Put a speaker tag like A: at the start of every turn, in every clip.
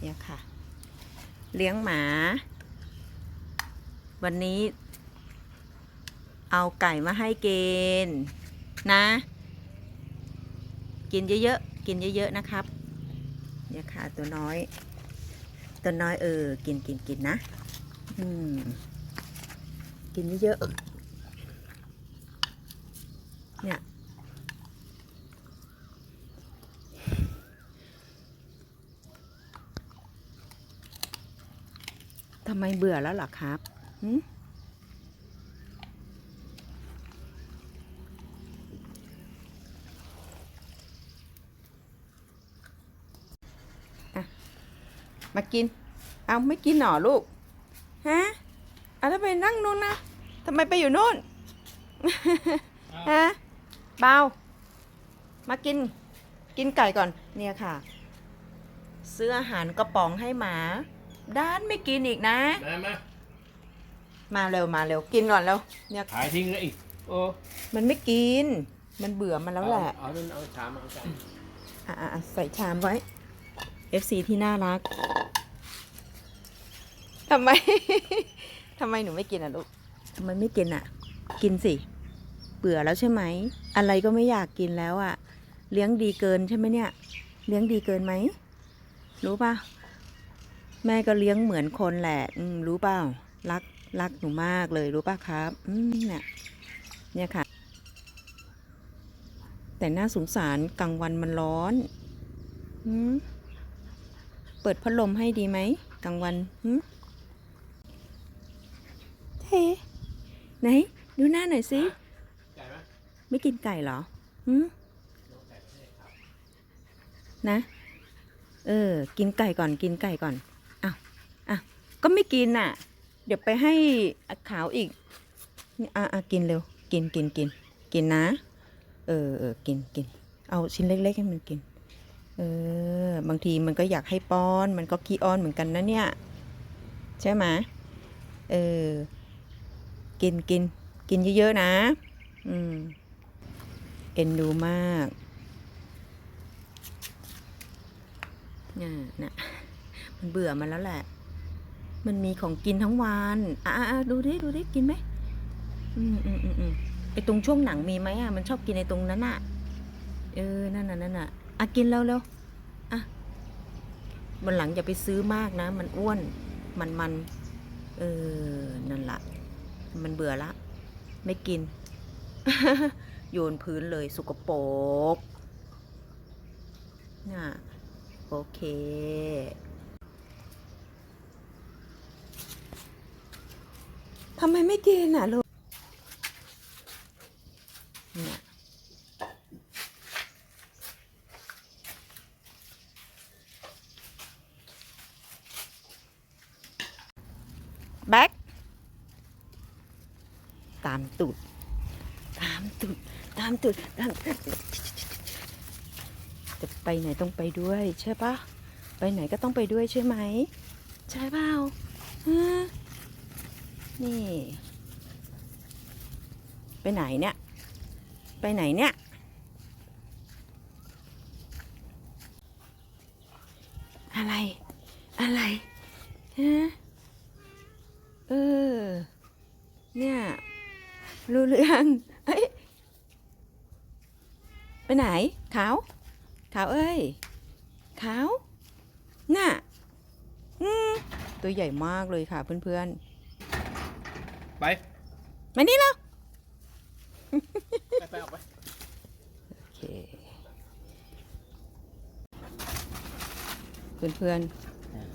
A: เนี่ยค่ะ เลี้ยงหมา วันนี้ เอาไก่มาให้กินนะ กินเยอะๆ กินเยอะๆ นะครับ เนี่ยค่ะ ตัวน้อย ตัวน้อยเออ กินกินกินนะ อืม กินเยอะๆ เนี่ยำไมเบื่อแล้วล่ะครับอะมากิน เอาไม่กินหนอลูก ฮะเอาแล้วไปนั่งนู่นนะทำไมไปอยู่นู่น ฮะ เบา มากิน กินไก่ก่อน เนี่ยค่ะ ซื้ออาหารกระป๋องให้หมา ด้านไม่กินอีกนะ
B: มามา
A: มาเร็วมาเร็วกินก่อนเร็วเนี่ย
B: ขายทิ้งเลยอีกโอ้
A: มันไม่กิน มันเบื่อมันแล้วแหละ
B: เอาเอาเอาชามเอาจาน
A: อ่อะอะใส่ชามไว้ FC ที่น่ารักทำไม ทำไมหนูไม่กินอะลูกทำไมไม่กินอะ กินสิเบื่อแล้วใช่ไหม อะไรก็ไม่อยากกินแล้วอะ เลี้ยงดีเกินใช่ไหมเนี่ย เลี้ยงดีเกินไหม รู้ป่ะ แม่ก็เลี้ยงเหมือนคนแหละรู้เปล่า รักรักหนูมากเลยรู้ป่ะครับ อืมเนี่ยเนี่ยค่ะ แต่น่าสงสารกลางวันมันร้อนหืมเปิดพัดลมให้ดีไหมกลางวันหืมเฮ้ไหน ดูหน้าหน่อยสิ
B: ไไม่
A: กินไก่เหรอหืมนะ เออ กินไก่ก่อน กินไก่ก่อน ก็ไม่กินน่ะ เดี๋ยวไปให้ขาวอีกนี่อะอะกินเร็ว กินกินกินกินนะ เออเออกินกินเอาชิ้นเล็กๆให้มันกิน เออ บางทีมันก็อยากให้ป้อน มันก็ขี้อ้อนเหมือนกันนะเนี่ย ใช่ไหมเออ กินกินกินเยอะๆนะ อืม เอ็นดูมากน่ะนะมันเบื่อมันแล้วแหละ มันมีของกินทั้งวันอะอะดูดิดูดิกินไหมอืมอืมอืมอืมไอตรงช่วงหนังมีไหมอะมันชอบกินไอตรงนั้นอะเออนั่นน่ะนั่นน่ะอะกินแล้วเร็วอะวันหลังอย่าไปซื้อมากนะ มันอ้วนมันมันเออนั่นละมันเบื่อละ ไม่กิน โยนพื้นเลยสกปรกน่ะโอเค ทำไมไม่กินอะลูกเนี่ยแบ็คตามตูดตามตูดตามตูดตามจะไปไหนต้องไปด้วยใช่ปะไปไหนก็ต้องไปด้วยใช่ไหม ใช่เปล่า นี่ ไปไหนเนี่ย ไปไหนเนี่ย อะไร อะไรฮะเออ เนี่ย รู้เรื่องเอ้ยไปไหน ขาว ขาวเอ้ย ขาว น่ะ อืมตัวใหญ่มากเลยค่ะเพื่อน
B: ไป
A: ๆมานี่แล้ว
B: ไปไปออกไป
A: โอเคเพื่อน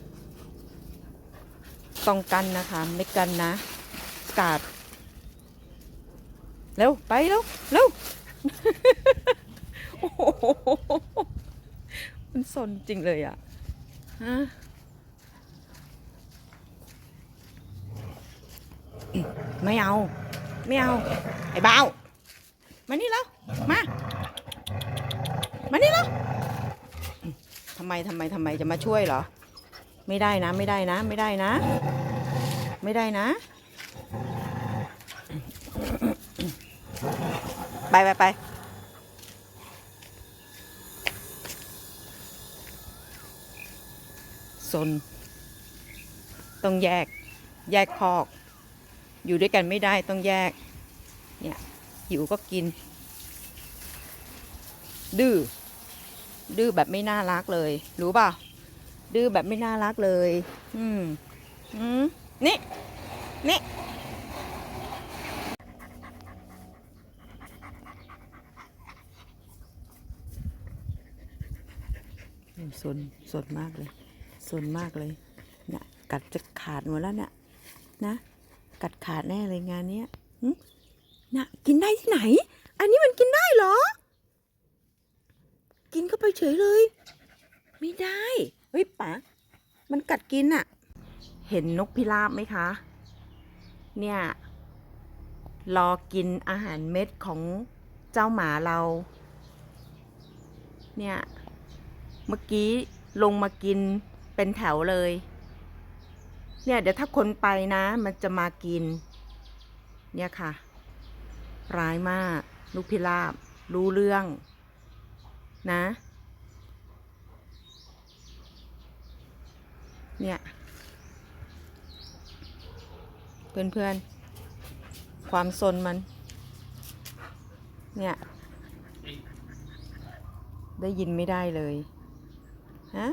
A: ๆต้องกันนะคะ ไม่กันนะ กาดเร็ว ไปเร็วเร็วโอ้โหมันสนจริงเลยอะฮะ ไม่เอา ไม่เอา ไอ้เบามานี่แล้ว มา มานี่แล้วทำไมทำไมทำไมจะมาช่วยเหรอ ไม่ได้นะ ไม่ได้นะ ไม่ได้นะ ไม่ได้นะ ไปไปไปซนต้องแยก แยกคอก อยู่ด้วยกันไม่ได้ต้องแยก เนี่ยหิวก็กิน ดื้อ ดื้อแบบไม่น่ารักเลย รู้ป่ะ ดื้อแบบไม่น่ารักเลย อืม อืม นี่ นี่สนสนมากเลยสนมากเลย เนี่ย กัดจะขาดหมดแล้วเนี่ย นะ กัดขาดแน่เลยงานเนี้ยน่ะกินได้ที่ไหน อันนี้มันกินได้เหรอ กินเข้าไปเฉยเลย ไม่ได้ เฮ้ยป๋ามันกัดกินอะเห็นนกพิราบไหมคะ เนี่ย รอกินอาหารเม็ดของเจ้าหมาเรา เนี่ย เมื่อกี้ลงมากินเป็นแถวเลย เนี่ยเดี๋ยวถ้าคนไปนะ มันจะมากิน เนี่ยค่ะ ร้ายมาก ลูกพิราบ รู้เรื่อง นะ เนี่ยเพื่อนๆ ความซนมัน เนี่ย ได้ยินไม่ได้เลย ฮะ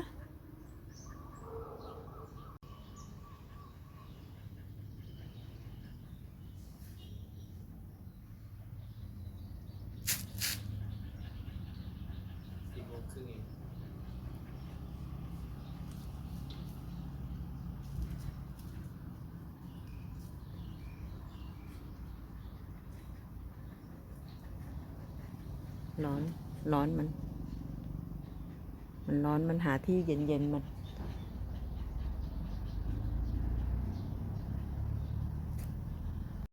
B: สี่โมงครึ่งเอง
A: ร้อน ร้อนมัน มันร้อนมันหาที่เย็นๆมัน